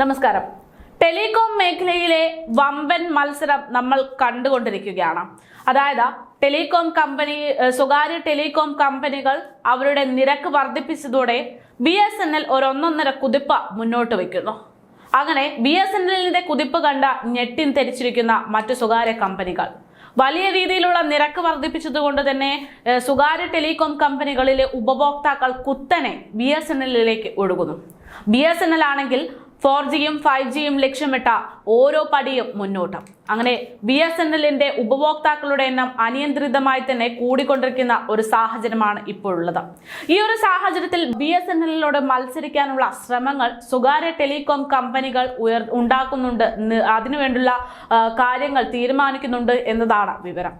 നമസ്കാരം. ടെലികോം മേഖലയിലെ വമ്പൻ മത്സരം നമ്മൾ കണ്ടുകൊണ്ടിരിക്കുകയാണ്. അതായത് ടെലികോം കമ്പനി സ്വകാര്യ ടെലികോം കമ്പനികൾ അവരുടെ നിരക്ക് വർദ്ധിപ്പിച്ചതോടെ ബി എസ് എൻ എൽ ഒരൊന്നൊന്നര കുതിപ്പ് മുന്നോട്ട് വയ്ക്കുന്നു. അങ്ങനെ ബി എസ് എൻ എല്ലിന്റെ കുതിപ്പ് കണ്ട ഞെട്ടിൻ തെരിച്ചിരിക്കുന്ന മറ്റു സ്വകാര്യ കമ്പനികൾ. വലിയ രീതിയിലുള്ള നിരക്ക് വർദ്ധിപ്പിച്ചതുകൊണ്ട് തന്നെ സ്വകാര്യ ടെലികോം കമ്പനികളിലെ ഉപഭോക്താക്കൾ കുത്തനെ ബി എസ് എൻ എല്ലിലേക്ക് ഒഴുകുന്നു. ബി എസ് എൻ എൽ ആണെങ്കിൽ ഫോർ ജിയും ഫൈവ് ജിയും ലക്ഷ്യമിട്ട ഓരോ പടിയും മുന്നോട്ട്. അങ്ങനെ ബി എസ് എൻ എല്ലിന്റെ ഉപഭോക്താക്കളുടെ എണ്ണം അനിയന്ത്രിതമായി തന്നെ കൂടിക്കൊണ്ടിരിക്കുന്ന ഒരു സാഹചര്യമാണ് ഇപ്പോഴുള്ളത്. ഈ ഒരു സാഹചര്യത്തിൽ ബി എസ് എൻ എല്ലിനോട് മത്സരിക്കാനുള്ള ശ്രമങ്ങൾ സ്വകാര്യ ടെലികോം കമ്പനികൾ ഉയർ ഉണ്ടാക്കുന്നുണ്ട് ന്ന് അതിനുവേണ്ടിയുള്ള കാര്യങ്ങൾ തീരുമാനിക്കുന്നുണ്ട് എന്നതാണ് വിവരം.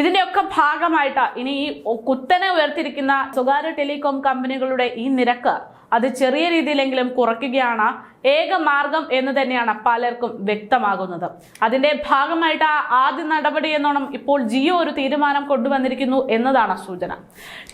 ഇതിന്റെയൊക്കെ ഭാഗമായിട്ട് ഇനി ഈ കുത്തനെ ഉയർത്തിരിക്കുന്ന സ്വകാര്യ ടെലികോം കമ്പനികളുടെ ഈ നിരക്ക് അത് ചെറിയ രീതിയിലെങ്കിലും കുറയ്ക്കുകയാണ്. ഏക മാർഗം എന്ന് തന്നെയാണ് പലർക്കും വ്യക്തമാകുന്നത്. അതിന്റെ ഭാഗമായിട്ട് ആദ്യ നടപടി എന്നോണം ഇപ്പോൾ ജിയോ ഒരു തീരുമാനം കൊണ്ടുവന്നിരിക്കുന്നു എന്നതാണ് സൂചന.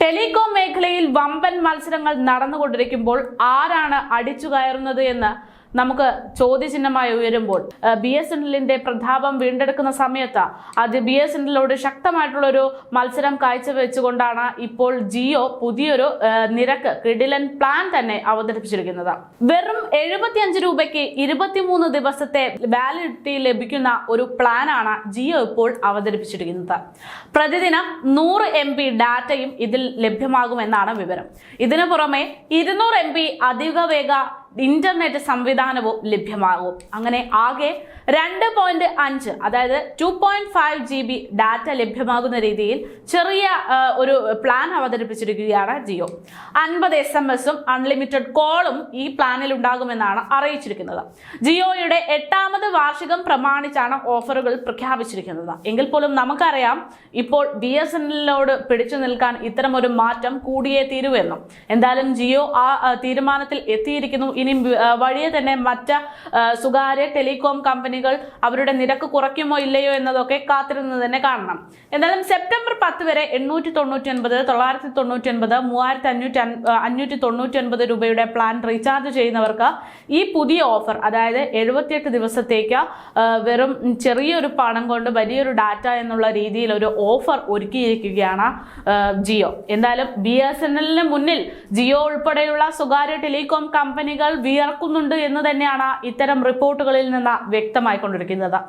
ടെലികോം മേഖലയിൽ വമ്പൻ മത്സരങ്ങൾ നടന്നുകൊണ്ടിരിക്കുമ്പോൾ ആരാണ് അടിച്ചു കയറുന്നത് എന്ന് നമുക്ക് ചോദ്യചിഹ്നമായി ഉയരുമ്പോൾ ബി എസ് എൻ പ്രതാപം വീണ്ടെടുക്കുന്ന സമയത്ത് അത് ബി എസ് എൻ എല്ലോട് ശക്തമായിട്ടുള്ള ഒരു മത്സരം കാഴ്ചവെച്ചുകൊണ്ടാണ് ഇപ്പോൾ ജിയോ പുതിയൊരു നിരക്ക് കിഡിലൻ പ്ലാൻ തന്നെ അവതരിപ്പിച്ചിരിക്കുന്നത്. വെറും എഴുപത്തിയഞ്ച് രൂപയ്ക്ക് ഇരുപത്തിമൂന്ന് ദിവസത്തെ വാലിഡിറ്റി ലഭിക്കുന്ന ഒരു പ്ലാനാണ് ജിയോ ഇപ്പോൾ അവതരിപ്പിച്ചിരിക്കുന്നത്. പ്രതിദിനം നൂറ് എം ബി ഡാറ്റയും ഇതിൽ ലഭ്യമാകുമെന്നാണ് വിവരം. ഇതിനു പുറമെ ഇരുന്നൂറ് എം ബി അധിക വേഗ ഇന്റർനെറ്റ് സംവിധാനവും ലഭ്യമാകും. അങ്ങനെ ആകെ രണ്ട് പോയിന്റ് അഞ്ച് അതായത് two point five G B data ലഭ്യമാകുന്ന രീതിയിൽ ചെറിയ ഒരു പ്ലാൻ അവതരിപ്പിച്ചിരിക്കുകയാണ് ജിയോ. അൻപത് എസ് എം എസും അൺലിമിറ്റഡ് കോളും ഈ പ്ലാനിൽ ഉണ്ടാകുമെന്നാണ് അറിയിച്ചിരിക്കുന്നത്. ജിയോയുടെ എട്ടാമത് വാർഷികം പ്രമാണിച്ചാണ് ഓഫറുകൾ പ്രഖ്യാപിച്ചിരിക്കുന്നത്. എങ്കിൽ പോലും നമുക്കറിയാം ഇപ്പോൾ ബി എസ് എൻ എല്ലിനോട് പിടിച്ചു നിൽക്കാൻ ഇത്തരമൊരു മാറ്റം കൂടിയേ തീരുവെന്നും എന്തായാലും ജിയോ ആ, തീരുമാനത്തിൽ എത്തിയിരിക്കുന്നു ഇനി വഴിയെ തന്നെ മറ്റ് സ്വകാര്യ ടെലികോം കമ്പനികൾ അവരുടെ നിരക്ക് കുറയ്ക്കുമോ ഇല്ലയോ എന്നതൊക്കെ കാത്തിരുന്ന് തന്നെ കാണണം. എന്തായാലും സെപ്റ്റംബർ പത്ത് വരെ എണ്ണൂറ്റി തൊണ്ണൂറ്റി ഒൻപത് തൊള്ളായിരത്തി തൊണ്ണൂറ്റി ഒൻപത് മൂവായിരത്തി അഞ്ഞൂറ്റി അഞ്ഞൂറ്റി തൊണ്ണൂറ്റി ഒൻപത് രൂപയുടെ പ്ലാൻ റീചാർജ് ചെയ്യുന്നവർക്ക് ഈ പുതിയ ഓഫർ അതായത് എഴുപത്തിയെട്ട് ദിവസത്തേക്ക് വെറും ചെറിയൊരു പണം കൊണ്ട് വലിയൊരു ഡാറ്റ എന്നുള്ള രീതിയിൽ ഒരു ഓഫർ ഒരുക്കിയിരിക്കുകയാണ് ജിയോ. എന്തായാലും ബി എസ് എൻ എല്ലിന് മുന്നിൽ ജിയോ ഉൾപ്പെടെയുള്ള സ്വകാര്യ ടെലികോം കമ്പനികൾ വിയർക്കുന്നുണ്ട് എന്ന് തന്നെയാണ് ഇത്തരം റിപ്പോർട്ടുകളിൽ നിന്ന് വ്യക്തമായിക്കൊണ്ടിരിക്കുന്നത്.